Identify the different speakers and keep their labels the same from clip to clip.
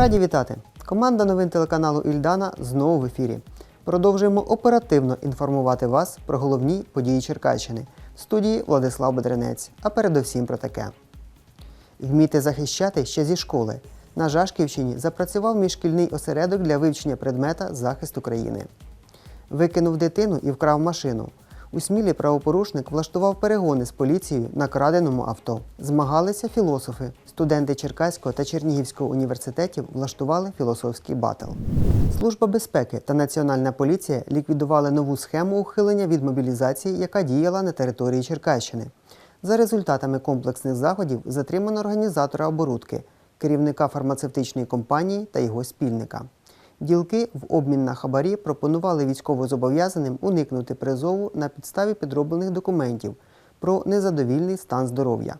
Speaker 1: Раді вітати! Команда новин телеканалу Ільдана знову в ефірі. Продовжуємо оперативно інформувати вас про головні події Черкащини. В студії Владислав Бедренець. А передовсім про таке. Вміти захищати ще зі школи. На Жашківщині запрацював міжшкільний осередок для вивчення предмета захист України. Викинув дитину і вкрав машину. У Смілі правопорушник влаштував перегони з поліцією на краденому авто. Змагалися філософи. Студенти Черкаського та Чернігівського університетів влаштували філософський батл. Служба безпеки та Національна поліція ліквідували нову схему ухилення від мобілізації, яка діяла на території Черкащини. За результатами комплексних заходів затримано організатора оборудки, керівника фармацевтичної компанії та його спільника. Ділки в обмін на хабарі пропонували військовозобов'язаним уникнути призову на підставі підроблених документів про незадовільний стан здоров'я.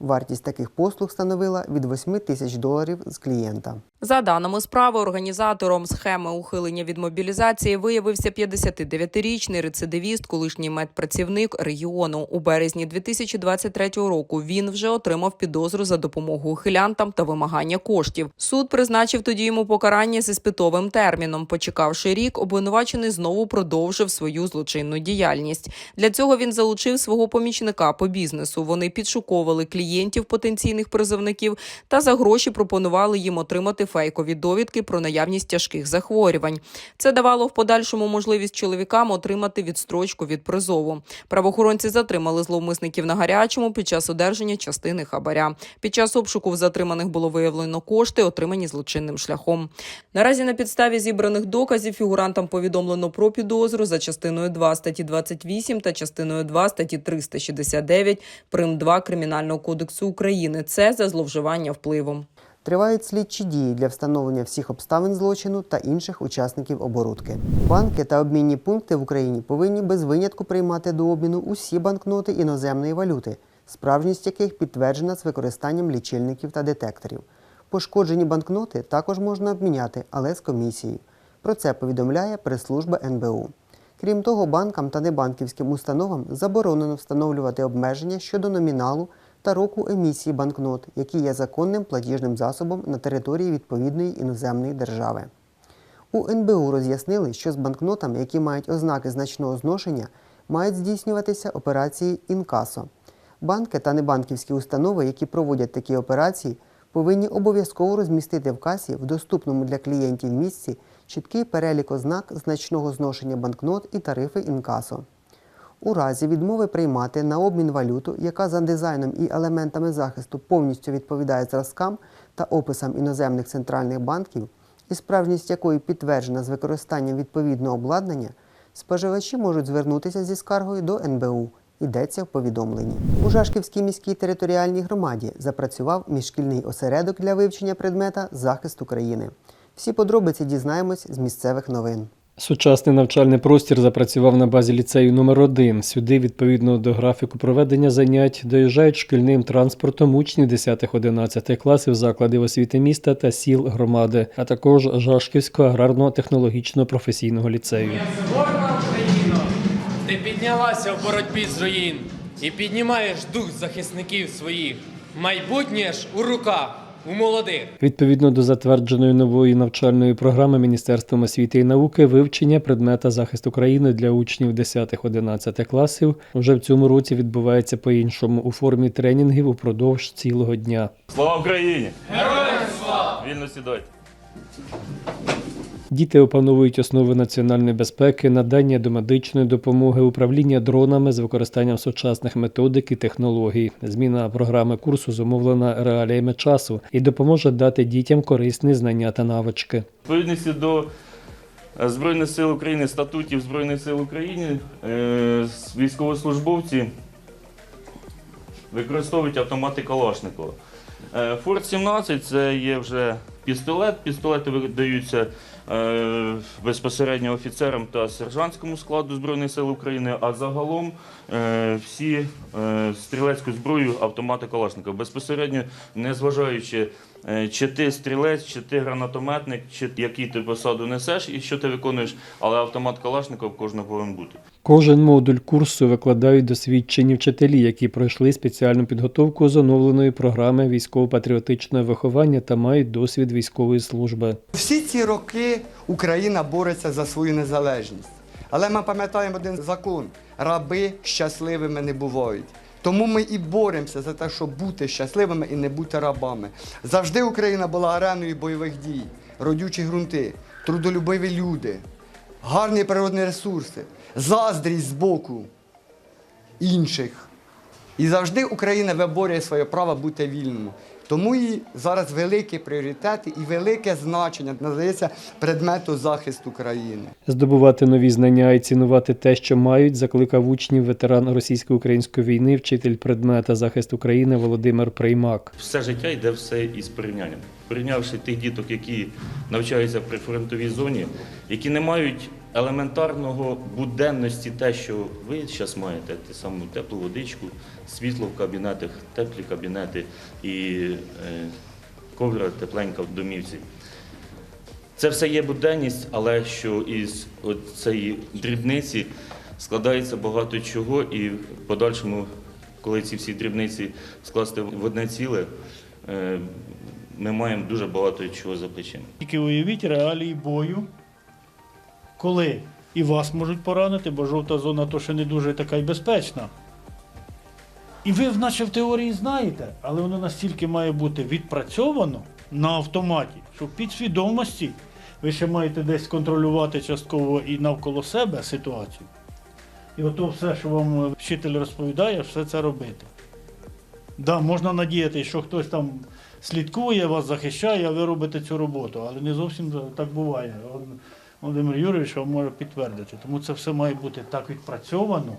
Speaker 1: Вартість таких послуг становила від 8 тисяч доларів з клієнта.
Speaker 2: За даними справи, організатором схеми ухилення від мобілізації виявився 59-річний рецидивіст, колишній медпрацівник регіону. У березні 2023 року він вже отримав підозру за допомогу ухилянтам та вимагання коштів. Суд призначив тоді йому покарання з іспитовим терміном. Почекавши рік, обвинувачений знову продовжив свою злочинну діяльність. Для цього він залучив свого помічника по бізнесу. Вони підшуковували клієнтів потенційних призовників та за гроші пропонували їм отримати фейкові довідки про наявність тяжких захворювань. Це давало в подальшому можливість чоловікам отримати відстрочку від призову. Правоохоронці затримали зловмисників на гарячому під час одержання частини хабаря. Під час обшуку в затриманих було виявлено кошти, отримані злочинним шляхом. Наразі на підставі зібраних доказів фігурантам повідомлено про підозру за частиною 2 статті 28 та частиною 2 статті 369 прим. 2 Кримінального кодексу України. Це за зловживання впливом.
Speaker 1: Тривають слідчі дії для встановлення всіх обставин злочину та інших учасників оборудки. Банки та обмінні пункти в Україні повинні без винятку приймати до обміну усі банкноти іноземної валюти, справжність яких підтверджена з використанням лічильників та детекторів. Пошкоджені банкноти також можна обміняти, але з комісією. Про це повідомляє прес-служба НБУ. Крім того, банкам та небанківським установам заборонено встановлювати обмеження щодо номіналу та року емісії банкнот, які є законним платіжним засобом на території відповідної іноземної держави. У НБУ роз'яснили, що з банкнотами, які мають ознаки значного зношення, мають здійснюватися операції інкасо. Банки та небанківські установи, які проводять такі операції, повинні обов'язково розмістити в касі в доступному для клієнтів місці чіткий перелік ознак значного зношення банкнот і тарифи інкасо. У разі відмови приймати на обмін валюту, яка за дизайном і елементами захисту повністю відповідає зразкам та описам іноземних центральних банків, і справжність якої підтверджена з використанням відповідного обладнання, споживачі можуть звернутися зі скаргою до НБУ. Йдеться в повідомленні. У Жашківській міській територіальній громаді запрацював міжшкільний осередок для вивчення предмета захист України. Всі подробиці дізнаємось з місцевих новин.
Speaker 3: Сучасний навчальний простір запрацював на базі ліцею номер 1 Сюди, відповідно до графіку проведення занять, доїжджають шкільним транспортом учні 10-11 класів закладів освіти міста та сіл громади, а також Жашківського аграрно-технологічного професійного ліцею.
Speaker 4: Горна Україно, ти піднялася в боротьбі з руїн і піднімаєш дух захисників своїх. Майбутнє ж у руках, у молодих.
Speaker 3: Відповідно до затвердженої нової навчальної програми Міністерством освіти і науки, вивчення предмета захист України для учнів 10-11 класів вже в цьому році відбувається по-іншому у формі тренінгів упродовж цілого дня.
Speaker 5: Слава Україні! Героям слава! Вільно сідайте.
Speaker 3: Діти опановують основи національної безпеки, надання домедичної допомоги, управління дронами з використанням сучасних методик і технологій. Зміна програми курсу зумовлена реаліями часу і допоможе дати дітям корисні знання та навички.
Speaker 5: Відповідності до е, Збройних сил України, статутів Збройних сил України, е, військовослужбовці використовують автомати Калашникова. Е, Форт 17 це є вже пістолет. Пістолети видаються безпосередньо офіцерам та сержантському складу Збройних сил України, а загалом е, всі е, стрілецьку зброю автомати Калашникова. Безпосередньо, незважаючи е, чи ти стрілець, чи ти гранатометник, чи який ти посаду несеш і що ти виконуєш, але автомат Калашникова в кожного повинен бути.
Speaker 3: Кожен модуль курсу викладають досвідчені вчителі, які пройшли спеціальну підготовку з оновленої програми військово-патріотичного виховання та мають досвід військової служби.
Speaker 6: Всі ці роки Україна бореться за свою незалежність. Але ми пам'ятаємо один закон: раби щасливими не бувають. Тому ми і боремося за те, щоб бути щасливими і не бути рабами. Завжди Україна була ареною бойових дій, родючі ґрунти, трудолюбиві люди, гарні природні ресурси, заздрість з боку інших. І завжди Україна виборює своє право бути вільною. Тому і зараз великі пріоритети і велике значення надається предмету захисту країни.
Speaker 3: Здобувати нові знання і цінувати те, що мають, закликав учнів ветеран російсько-української війни, вчитель предмета захист України Володимир Приймак.
Speaker 5: Все життя йде все із порівнянням. Порівнявши тих діток, які навчаються при фронтовій зоні, які не мають елементарного буденності, те, що ви зараз маєте, те саму теплу водичку, світло в кабінетах, теплі кабінети і е, ковдра тепленька в домівці. Це все є буденність, але що із цієї дрібниці складається багато чого, і в подальшому, коли ці всі дрібниці скласти в одне ціле, е, ми маємо дуже багато чого за плечима.
Speaker 7: Тільки уявіть реалії бою, коли і вас можуть поранити, бо жовта зона то ще не дуже така й безпечна. І ви, наче в теорії знаєте, але воно настільки має бути відпрацьовано на автоматі, що в підсвідомості ви ще маєте десь контролювати частково і навколо себе ситуацію. І ото все, що вам вчитель розповідає, все це робити. Да, можна надіятися, що хтось там слідкує, вас захищає, а ви робите цю роботу. Але не зовсім так буває. Володимир Юрійович вам може підтвердити. Тому це все має бути так відпрацьовано,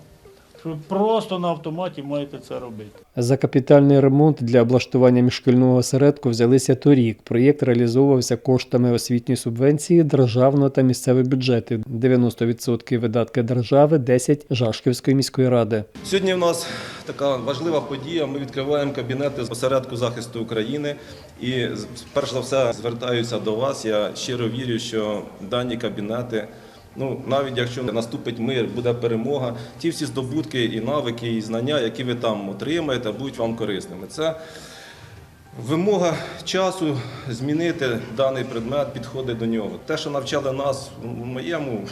Speaker 7: що ви просто на автоматі маєте це робити.
Speaker 3: За капітальний ремонт для облаштування міжшкільного осередку взялися торік. Проєкт реалізовувався коштами освітньої субвенції державного та місцевих бюджетів. 90% видатки держави, 10 Жашківської міської ради.
Speaker 8: Сьогодні в нас така важлива подія. Ми відкриваємо кабінети з осередку захисту України. І з- перш за все звертаюся до вас. Я щиро вірю, що дані кабінети, ну навіть якщо наступить мир, буде перемога, ті всі здобутки і навики, і знання, які ви там отримаєте, будуть вам корисними. Це Вимога часу змінити даний предмет, підходи до нього. Те, що навчали нас в моєму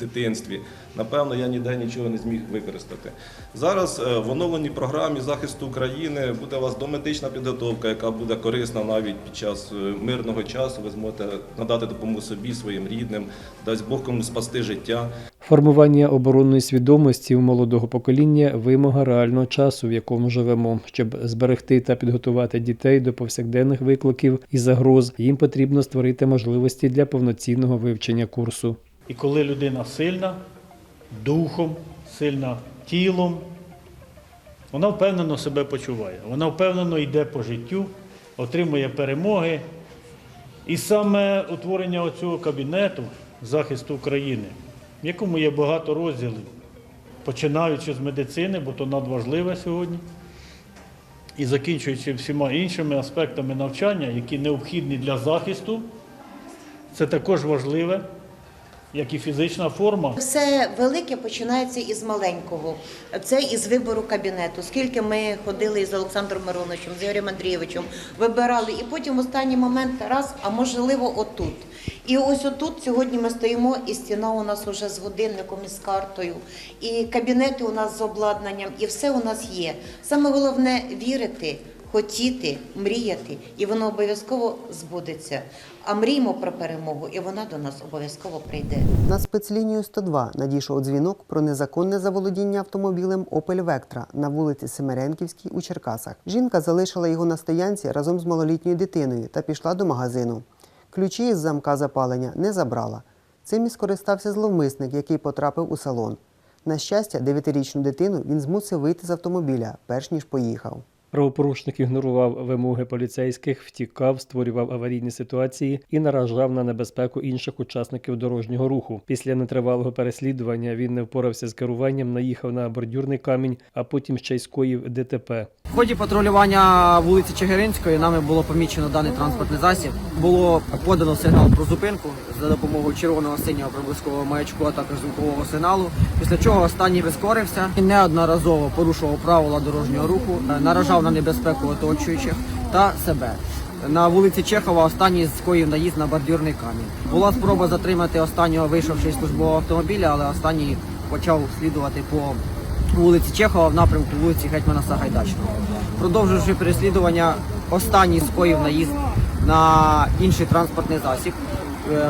Speaker 8: дитинстві, напевно, я ніде нічого не зміг використати. Зараз е, в оновленій програмі захисту України буде у вас домедична підготовка, яка буде корисна навіть під час е, мирного часу. Ви зможете надати допомогу собі, своїм рідним, дасть Бог комусь спасти життя.
Speaker 3: Формування оборонної свідомості у молодого покоління вимога реального часу, в якому живемо. Щоб зберегти та підготувати дітей до повсякденних викликів і загроз, їм потрібно створити можливості для повноцінного вивчення курсу.
Speaker 7: І коли людина сильна духом, сильна тілом, вона впевнено себе почуває. Вона впевнено йде по життю, отримує перемоги. І саме утворення цього кабінету захисту України, в якому є багато розділів, починаючи з медицини, бо то надважливе сьогодні, і закінчуючи всіма іншими аспектами навчання, які необхідні для захисту, це також важливе як і фізична форма.
Speaker 9: Все велике починається із маленького. Це із вибору кабінету. Скільки ми ходили із Олександром Мироновичем, з Ігорем Андрійовичем, вибирали, і потім останній момент раз, а можливо, отут. І ось отут сьогодні ми стоїмо, і стіна у нас вже з годинником і з картою, і кабінети у нас з обладнанням, і все у нас є. Саме головне вірити. Хотіти, мріяти, і воно обов'язково збудеться. А мріємо про перемогу, і вона до нас обов'язково прийде.
Speaker 1: На спецлінію 102 надійшов дзвінок про незаконне заволодіння автомобілем Opel Vectra на вулиці Семеренківській у Черкасах. Жінка залишила його на стоянці разом з малолітньою дитиною та пішла до магазину. Ключі із замка запалення не забрала. Цим і скористався зловмисник, який потрапив у салон. На щастя, дев'ятирічну дитину він змусив вийти з автомобіля, перш ніж поїхав.
Speaker 3: Правопорушник ігнорував вимоги поліцейських, втікав, створював аварійні ситуації і наражав на небезпеку інших учасників дорожнього руху. Після нетривалого переслідування він не впорався з керуванням, наїхав на бордюрний камінь, а потім ще й скоїв ДТП.
Speaker 10: В ході патрулювання вулиці Чигиринської нами було помічено даний транспортний засіб. Було подано сигнал про зупинку за допомогою червоного синього проблискового маячку, а також звукового сигналу. Після чого останній прискорився і неодноразово порушував правила дорожнього руху, е, наражав на небезпеку оточуючих та себе. На вулиці Чехова останній скоїв наїзд на бордюрний камінь. Була спроба затримати останнього вийшовши з службового автомобіля, але останній почав слідувати по вулиці Чехова в напрямку вулиці Гетьмана Сагайдачного. Продовживши переслідування, останній скоїв наїзд на інший транспортний засіб,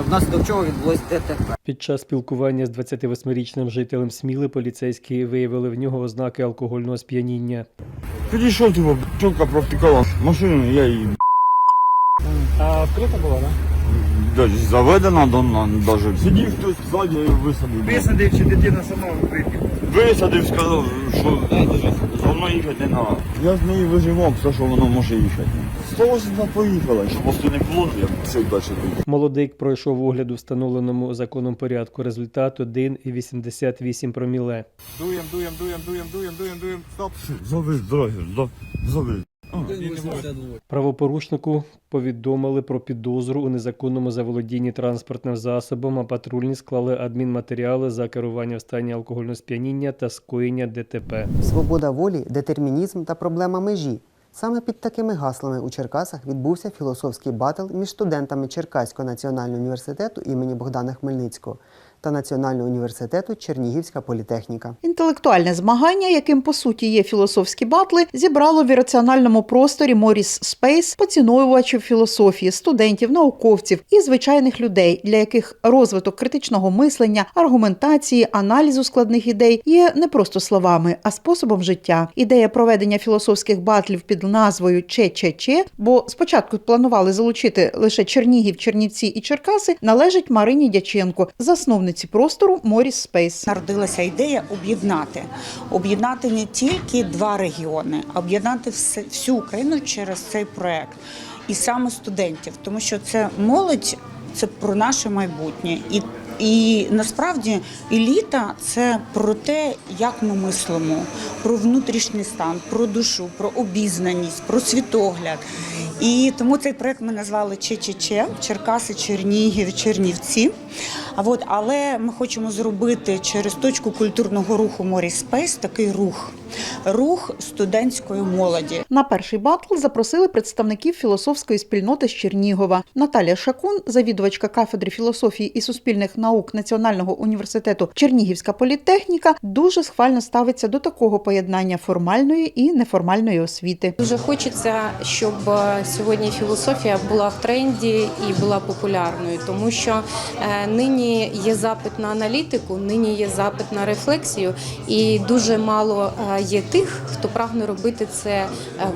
Speaker 10: внаслідок чого відбулось ДТП.
Speaker 3: Під час спілкування з 28-річним жителем Сміли поліцейські виявили в нього ознаки алкогольного сп'яніння.
Speaker 11: Підійшов, типу, чолка провтикала машину, я її
Speaker 3: А відкрита була, так?
Speaker 11: заведена до навіть. Сидів хтось ззаді і висадив.
Speaker 7: Висадив чи дитина сама випів?
Speaker 11: Висадив, сказав, що за мною їхати не треба. Я з нею виживав, все, що воно може їхати. 180 поїхала, щоб просто не було, я все далі тут.
Speaker 3: Молодик пройшов огляд у встановленому законом порядку. Результат 1,88 проміле.
Speaker 11: Дуєм, дуєм, дуєм, дуєм, дуєм, дуєм, дуєм. Стоп. Завис, драгер, завис.
Speaker 3: Правопорушнику повідомили про підозру у незаконному заволодінні транспортним засобом, а патрульні склали адмінматеріали за керування в стані алкогольного сп'яніння та скоєння ДТП.
Speaker 1: Свобода волі, детермінізм та проблема межі. Саме під такими гаслами у Черкасах відбувся філософський батл між студентами Черкаського національного університету імені Богдана Хмельницького та Національного університету Чернігівська політехніка.
Speaker 12: Інтелектуальне змагання, яким по суті є філософські батли, зібрало в ірраціональному просторі Моріс Спейс поціновувачів філософії, студентів, науковців і звичайних людей, для яких розвиток критичного мислення, аргументації, аналізу складних ідей є не просто словами, а способом життя. Ідея проведення філософських батлів під назвою ЧЧЧ, бо спочатку планували залучити лише Чернігів, Чернівці і Черкаси, належить Марині Дяченко, засновниці простору Моріс Спейс.
Speaker 13: Народилася ідея об'єднати, об'єднати не тільки два регіони, а об'єднати все- всю Україну через цей проект. І саме студентів, тому що це молодь, це про наше майбутнє. І, і насправді еліта це про те, як ми мислимо, про внутрішній стан, про душу, про обізнаність, про світогляд. І тому цей проект ми назвали ЧЧЧ Черкаси, Чернігів, Чернівці. А от, але ми хочемо зробити через точку культурного руху Морі Спейс такий рух, рух студентської молоді.
Speaker 12: На перший батл запросили представників філософської спільноти з Чернігова. Наталія Шакун, завідувачка кафедри філософії і суспільних наук Національного університету Чернігівська політехніка, дуже схвально ставиться до такого поєднання формальної і неформальної освіти.
Speaker 14: Дуже хочеться, щоб е, сьогодні філософія була в тренді і була популярною, тому що е, нині є запит на аналітику, нині є запит на рефлексію, і дуже мало е, є тих, хто прагне робити це е,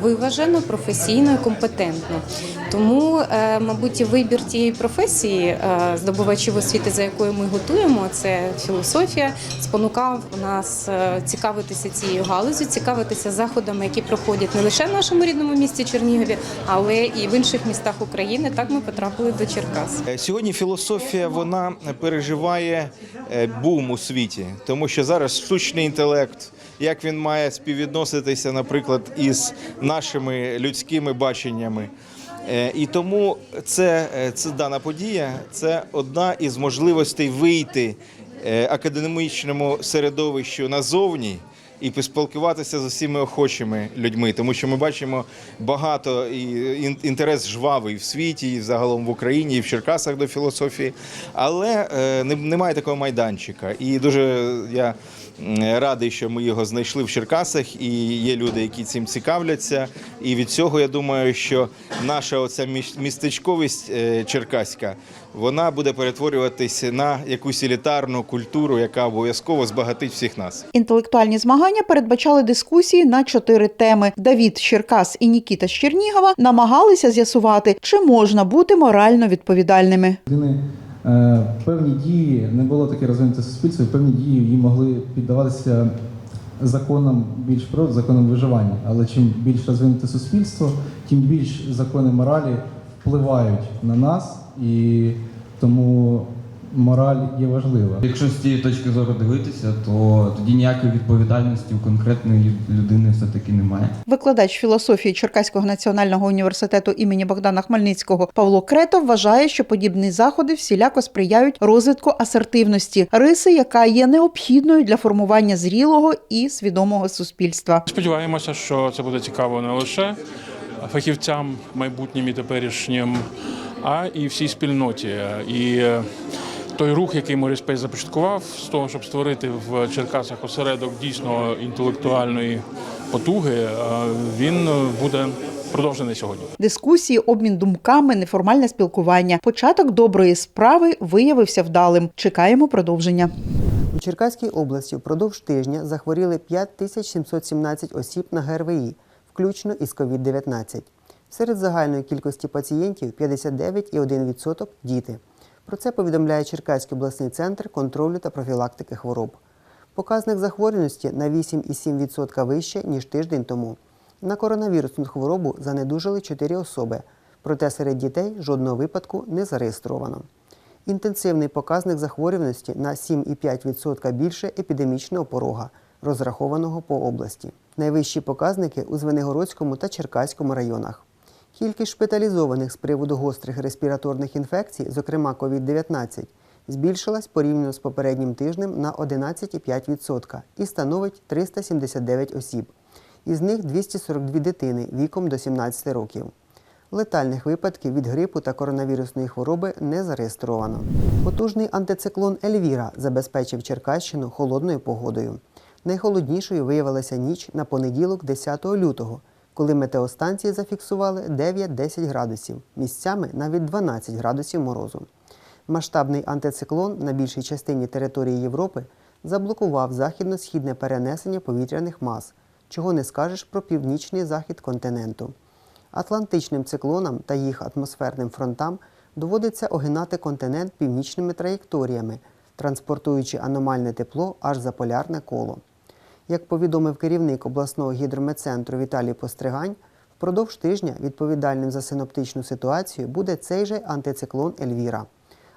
Speaker 14: виважено, професійно і компетентно. Тому, е, мабуть, вибір тієї професії е, здобувачів освіти, за якою ми готуємо, це філософія, спонукав нас цікавитися цією галузю, цікавитися заходами, які проходять не лише в нашому рідному місті Чернігові, але і в інших містах України. Так ми потрапили до Черкас.
Speaker 15: Сьогодні філософія вона переживає бум у світі, тому що зараз штучний інтелект, як він має співвідноситися, наприклад, із нашими людськими баченнями. Е, І тому це, е, це дана подія це одна із можливостей вийти е, академічному середовищу назовні і поспілкуватися з усіма охочими людьми, тому що ми бачимо багато і інтерес жвавий в світі, і загалом в Україні, і в Черкасах до філософії, але е, немає такого майданчика. І дуже я радий, що ми його знайшли в Черкасах, і є люди, які цим цікавляться. І від цього я думаю, що наша оця міс- містечковість е, черкаська вона буде перетворюватися на якусь елітарну культуру, яка обов'язково збагатить всіх нас.
Speaker 12: Інтелектуальні змагання передбачали дискусії на чотири теми. Давід Черкас і Нікіта з Чернігова намагалися з'ясувати, чи можна бути морально відповідальними.
Speaker 16: е, певні дії не було таке розвинуте суспільство, і певні дії їй могли піддаватися законам більш про законам виживання. Але чим більш розвинуте суспільство, тим більш закони моралі впливають на нас, і тому мораль є важлива.
Speaker 17: Якщо з цієї точки зору дивитися, то тоді ніякої відповідальності у конкретної людини все-таки немає.
Speaker 12: Викладач філософії Черкаського національного університету імені Богдана Хмельницького Павло Крето вважає, що подібні заходи всіляко сприяють розвитку асертивності, риси, яка є необхідною для формування зрілого і свідомого суспільства.
Speaker 18: Сподіваємося, що це буде цікаво не лише фахівцям майбутнім і теперішнім, а і всій спільноті. І той рух, який Моріспейс започаткував, з того, щоб створити в Черкасах осередок дійсно інтелектуальної потуги, е, він буде продовжений сьогодні.
Speaker 12: Дискусії, обмін думками, неформальне спілкування. Початок доброї справи виявився вдалим. Чекаємо продовження.
Speaker 1: У Черкаській області впродовж тижня захворіли 5717 осіб на ГРВІ, включно із COVID-19. Серед загальної кількості пацієнтів 59,1% – діти. Про це повідомляє Черкаський обласний центр контролю та профілактики хвороб. Показник захворюваності на 8,7% вище, ніж тиждень тому. На коронавірусну хворобу занедужили 4 особи, проте серед дітей жодного випадку не зареєстровано. Інтенсивний показник захворюваності на 7,5% більше епідемічного порога, розрахованого по області. Найвищі показники у Звенигородському та Черкаському районах. Кількість шпиталізованих з приводу гострих респіраторних інфекцій, зокрема COVID-19, збільшилась порівняно з попереднім тижнем на 11,5% і становить 379 осіб. Із них 242 дитини віком до 17 років. Летальних випадків від грипу та коронавірусної хвороби не зареєстровано. Потужний антициклон Ельвіра забезпечив Черкащину холодною погодою. Найхолоднішою виявилася ніч на понеділок, 10 лютого, коли метеостанції зафіксували 9-10 градусів, місцями навіть 12 градусів морозу. Масштабний антициклон на більшій частині території Європи заблокував західно-східне перенесення повітряних мас, чого не скажеш про північний захід континенту. Атлантичним циклонам та їх атмосферним фронтам доводиться огинати континент північними траєкторіями, транспортуючи аномальне тепло аж за полярне коло. Як повідомив керівник обласного гідрометцентру Віталій Постригань, впродовж тижня відповідальним за синоптичну ситуацію буде цей же антициклон Ельвіра.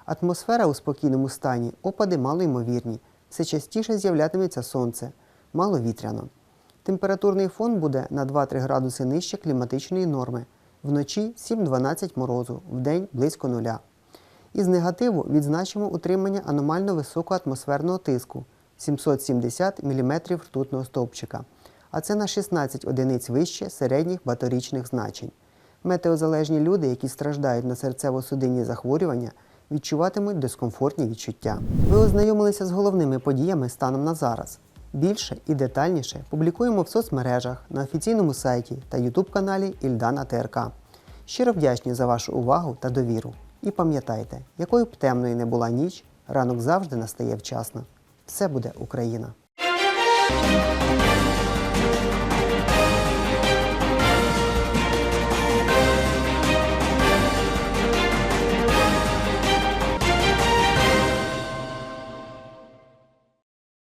Speaker 1: Атмосфера у спокійному стані, опади малоймовірні, все частіше з'являтиметься сонце, маловітряно. Температурний фон буде на 2-3 градуси нижче кліматичної норми. Вночі 7-12 морозу, вдень близько нуля. Із негативу відзначимо утримання аномально високого атмосферного тиску 770 мм ртутного стовпчика, а це на 16 одиниць вище середніх баторічних значень. Метеозалежні люди, які страждають на серцево-судинні захворювання, відчуватимуть дискомфортні відчуття. Ви ознайомилися з головними подіями станом на зараз. Більше і детальніше публікуємо в соцмережах, на офіційному сайті та ютуб-каналі Ільдана ТРК. Щиро вдячні за вашу увагу та довіру. І пам'ятайте, якою б темною не була ніч, ранок завжди настає вчасно. Все буде Україна!